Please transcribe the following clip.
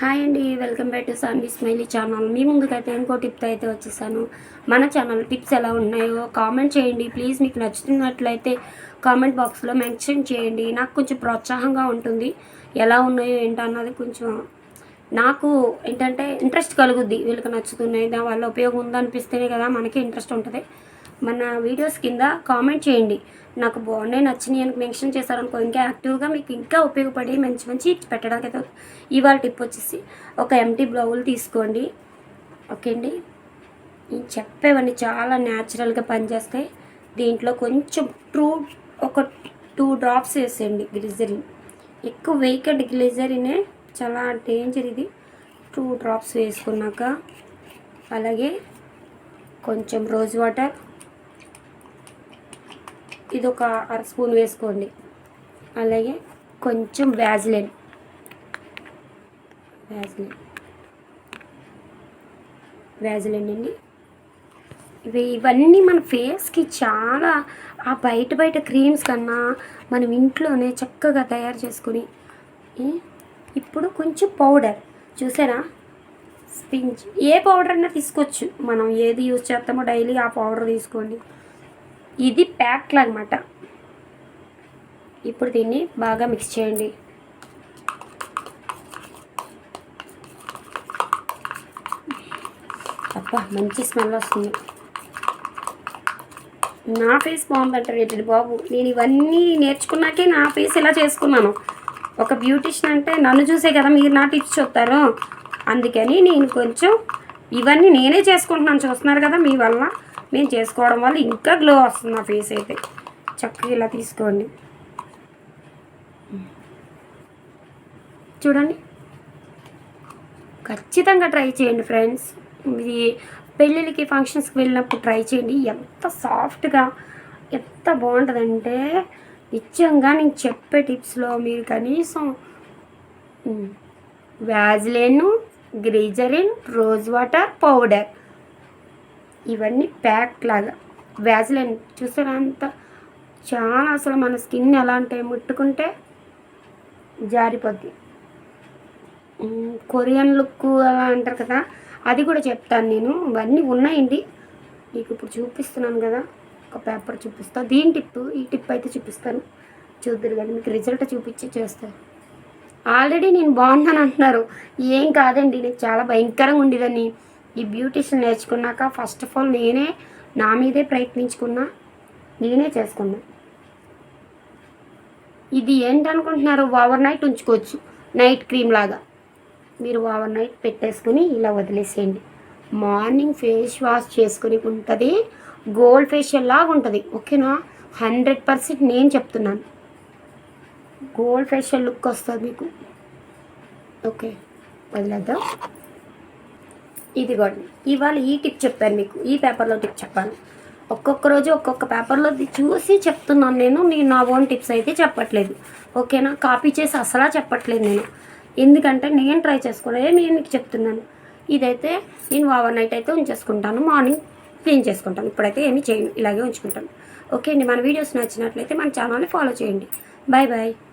Hi అండి welcome back to Sanvi smiley channel. మీ ముందుకైతే ఇంకో టిప్తో అయితే వచ్చేసాను. మన ఛానల్ టిప్స్ ఎలా ఉన్నాయో కామెంట్ చేయండి. ప్లీజ్ మీకు నచ్చుతున్నట్లయితే కామెంట్ బాక్స్లో మెన్షన్ చేయండి. నాకు కొంచెం ప్రోత్సాహంగా ఉంటుంది. ఎలా ఉన్నాయో ఏంటన్నది కొంచెం నాకు ఏంటంటే ఇంట్రెస్ట్ కలుగుద్ది. వీళ్ళకి నచ్చుతున్నాయి దానివల్ల ఉపయోగం ఉందనిపిస్తేనే కదా మనకి ఇంట్రెస్ట్ ఉంటుంది. మన వీడియోస్ కింద కామెంట్ చేయండి. నాకు బాగున్నాయి నచ్చినాయి అని మెన్షన్ చేశారనుకో ఇంకా యాక్టివ్గా మీకు ఇంకా ఉపయోగపడి మంచి మంచి పెట్టడానికి అయితే ఇవాళ టిప్ వచ్చేసి ఒక ఎంటీ బ్లౌల్ తీసుకోండి. ఓకే అండి? నేను చెప్పేవన్నీ చాలా న్యాచురల్గా పనిచేస్తాయి. దీంట్లో కొంచెం ట్రూ ఒక టూ డ్రాప్స్ వేసేయండి గ్లిజరిన్ ఎక్కువ వేయకండి గ్లిజరినే చాలా డేంజర్ ఇది. టూ డ్రాప్స్ వేసుకున్నాక అలాగే కొంచెం రోజ్ వాటర్ ఇది ఒక అర స్పూన్ వేసుకోండి. అలాగే కొంచెం వ్యాజ్లైన్ వ్యాజ్లైన్ వ్యాజ్లైన్ అండి. ఇవి ఇవన్నీ మన ఫేస్కి చాలా ఆ బయట బయట క్రీమ్స్ కన్నా మనం ఇంట్లోనే చక్కగా తయారు చేసుకుని ఇప్పుడు కొంచెం పౌడర్. చూసారా? స్పించ్. ఏ పౌడర్ అయినా తీసుకోవచ్చు. మనం ఏది యూజ్ చేస్తామో డైలీ ఆ పౌడర్ తీసుకోండి. ఇది ప్యాక్లు అనమాట ఇప్పుడు దీన్ని బాగా మిక్స్ చేయండి. అబ్బా మంచి స్మెల్ వస్తుంది. నా ఫేస్ బాగుందంటారు ఏంటి బాబు. నేను ఇవన్నీ నేర్చుకున్నాకే నా ఫేస్ ఇలా చేసుకున్నాను. ఒక బ్యూటిషియన్ అంటే నన్ను చూసే కదా మీరు నా టిప్స్ చూస్తారు అందుకని నేను కొంచెం ఇవన్నీ నేనే చేసుకుంటున్నాను. చూస్తున్నారు కదా మీ వల్ల. నేను చేసుకోవడం వల్ల ఇంకా గ్లో వస్తుంది నా ఫేస్ అయితే. చక్కగా ఇలా తీసుకోండి. చూడండి. ఖచ్చితంగా ట్రై చేయండి ఫ్రెండ్స్ ఇది పెళ్ళిళ్ళకి ఫంక్షన్స్కి వెళ్ళినప్పుడు ట్రై చేయండి. ఎంత సాఫ్ట్గా ఎంత బాగుంటుందంటే నిజంగా నేను చెప్పే టిప్స్లో మీరు కనీసం Vaseline glycerin rose water powder ఇవన్నీ ప్యాక్ లాగా. వ్యాజ్లైన్ చూసారా అంత చాలా అసలు మన స్కిన్ ఎలా అంటే ముట్టుకుంటే జారిపోద్ది. కొరియన్ లుక్ అలా అంటారు కదా అది కూడా చెప్తాను నేను. ఇవన్నీ ఉన్నాయండి. మీకు ఇప్పుడు చూపిస్తున్నాను కదా ఒక పేపర్ చూపిస్తా. దీని టిప్ ఈ టిప్ అయితే చూపిస్తాను. చూద్దరు కానీ మీకు రిజల్ట్ చూపించి చేస్తారు ఆల్రెడీ నేను బాగున్నాను అంటున్నారు. ఏం కాదండి నేను చాలా భయంకరంగా ఉండేదాన్ని. ఈ బ్యూటిషియన్ నేర్చుకున్నాక ఫస్ట్ ఆఫ్ ఆల్ నేనే నా మీదే ప్రయత్నించుకున్నా నేనే చేసుకున్నా. ఇది ఏంటనుకుంటున్నారు? ఓవర్ నైట్ ఉంచుకోవచ్చు. నైట్ క్రీమ్ లాగా. మీరు ఓవర్ నైట్ పెట్టేసుకుని ఇలా వదిలేసేయండి. మార్నింగ్ ఫేస్ వాష్ చేసుకుని ఉంటుంది. గోల్డ్ ఫేషియల్ లాగా ఉంటుంది. ఓకేనా? హండ్రెడ్ పర్సెంట్ నేను చెప్తున్నాను. గోల్డ్ ఫేషియల్ లుక్ వస్తుంది మీకు. ఓకే వదిలేద్దాం. ఇదిగోండి. ఇవాళ ఈ టిప్ చెప్పాను మీకు. ఈ పేపర్లో టిప్ చెప్పాను. ఒక్కొక్క రోజు ఒక్కొక్క పేపర్లో చూసి చెప్తున్నాను నేను. నేను నా ఓన్ టిప్స్ అయితే చెప్పట్లేదు. ఓకేనా? కాపీ చేసి అసలా చెప్పట్లేదు నేను. ఎందుకంటే నేను ట్రై చేసుకునే నేను మీకు చెప్తున్నాను. ఇదైతే నేను ఓవర్ నైట్ అయితే ఉంచేసుకుంటాను. మార్నింగ్ క్లీన్ చేసుకుంటాను. ఇప్పుడైతే ఏమీ చేయను. ఇలాగే ఉంచుకుంటాను. ఓకే అండి మన వీడియోస్ నచ్చినట్లయితే మన ఛానల్ని ఫాలో చేయండి. Bye bye